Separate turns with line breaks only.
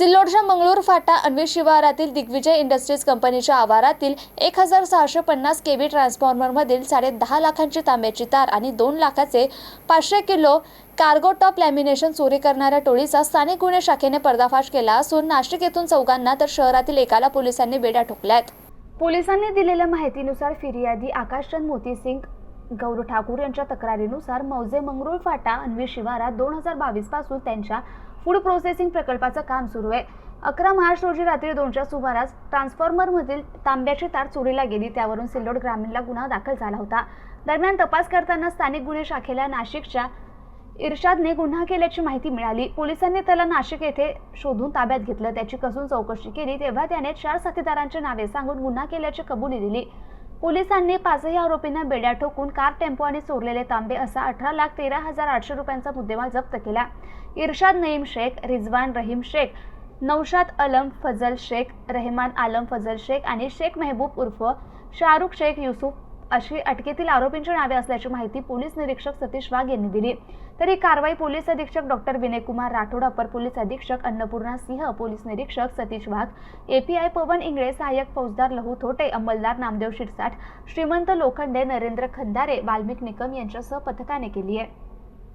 सिल्लोडच्या मंगळूर फाटा अन्वे शिवारातील दिग्विजय इंडस्ट्रीज कंपनीच्या आवारातील एक हजार सहाशे पन्नास के बी ट्रान्सफॉर्मरमधील साडे दहा लाखांची तांब्याची तार आणि दोन लाखाचे पाचशे किलो कार्गो टॉप लॅमिनेशन चोरी करणाऱ्या टोळीचा स्थानिक गुन्हे शाखेने पर्दाफाश केला असून नाशिक येथून चौघांना तर शहरातील एकाला पोलिसांनी बेड्या ठोकल्यात. पोलिसांनी दिलेल्या माहितीनुसार फिर्यादी आकाशचंद मोतीसिंग गौरव ठाकूर यांच्या तक्रारीनुसार मौजे मंगरुळ फाटा अन्वी शिवारात दोन हजार बावीसपासून त्यांच्या फूड प्रोसेसिंग प्रकल्पाचं काम सुरू आहे. अकरा मार्च रोजी रात्री दोनच्या सुमारास ट्रान्सफॉर्मरमधील तांब्याची तार चोरीला गेली त्यावरून सिल्लोड ग्रामीणला गुन्हा दाखल झाला होता. दरम्यान तपास करताना स्थानिक गुन्हे शाखेला नाशिकच्या इर्शादने गुन्हा केल्याची माहिती मिळाली. पोलिसांनी त्याला नाशिक येथे शोधून ताब्यात घेतलं. त्याची कसून चौकशी केली तेव्हा त्याने चार साथीदारांची नावे सांगून गुन्हा केल्याची कबुली दिली. पोलिसांनी पाचही आरोपींना बेड्या ठोकून कार टेम्पो आणि चोरलेले तांबे असा अठरा लाख तेरा हजार आठशे रुपयांचा मुद्देमाल जप्त केला. इर्शाद नईम शेख रिजवान रहीम शेख नौशाद अलम फजल शेख रहमान आलम फजल शेख आणि शेख मेहबूब उर्फ शाहरुख शेख युसुफ अशी अटकेतील आरोपींची नावे असल्याची माहिती पोलीस निरीक्षक सतीश वाघ यांनी दिली. तर ही कारवाई पोलीस अधीक्षक डॉक्टर विनयकुमार राठोड अपर पोलीस अधीक्षक अन्नपूर्णा सिंह पोलीस निरीक्षक सतीश वाघ एपीआय पवन इंगळे सहाय्यक फौजदार लहू थोटे अंमलदार नामदेव शिरसाट श्रीमंत लोखंडे नरेंद्र खंदारे वाल्मिक निकम यांच्यासह पथकाने केली आहे.